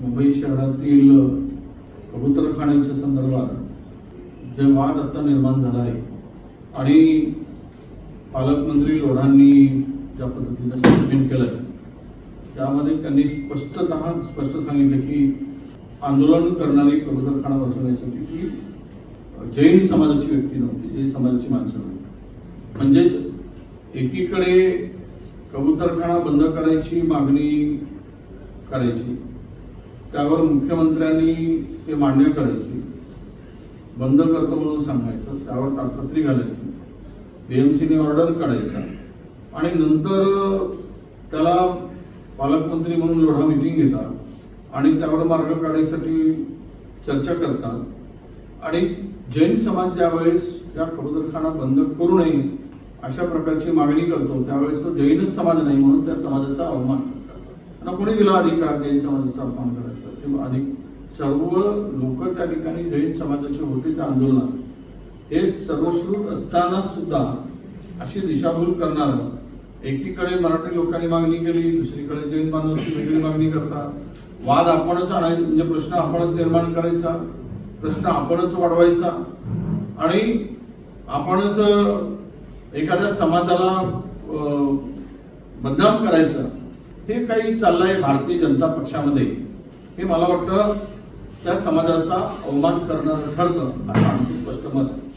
मुंबई शहरातील कबूतरखान्याच्या संदर्भात जे वाद आत्ता निर्माण झाला आहे आणि पालकमंत्री लोढांनी ज्या पद्धतीनं स्टेटमेंट केलं त्यामध्ये त्यांनी स्पष्टत स्पष्ट सांगितलं की आंदोलन करणारी कबूतरखाना वाचवण्यासाठी ती जैन समाजाची व्यक्ती नव्हती जैन समाजाची माणसं नव्हती म्हणजेच एकीकडे कबूतरखाना बंद करायची मागणी करायची त्यावर मुख्यमंत्र्यांनी ते मान्य करायची बंद करतो म्हणून सांगायचं त्यावर ताकपत्री घालायची बीएमसीने ऑर्डर काढायचा आणि नंतर त्याला पालकमंत्री म्हणून लोढा मिटिंग घेतात आणि त्यावर मार्ग काढायसाठी चर्चा करतात. आणि जैन समाज ज्यावेळेस या कबूतरखाना बंद करू नये अशा प्रकारची मागणी करतो त्यावेळेस तो जैनच समाज नाही म्हणून त्या समाजाचा अवमान करतात. त्यांना कोणी दिला अधिकार जैन समाजाचा अपमान करायचा? ते अधिक सर्व लोक त्या ठिकाणी जैन समाजाचे होते त्या आंदोलनात हे सर्वश्रुत असताना सुद्धा अशी दिशाभूल करणार एकीकडे मराठी लोकांनी मागणी केली दुसरीकडे जैन बांधवांची वेगळी मागणी करतात वाद आपणच आणायचा म्हणजे प्रश्न आपणच निर्माण करायचा प्रश्न आपणच वाढवायचा. आणि आपणच एखाद्या समाजाला बदनाम करायचं. हे काही चाललंय भारतीय जनता पक्षामध्ये हे मला वाटतं त्या समाजाचा अवमान करणारं ठरतं असं आमचं स्पष्ट मत आहे.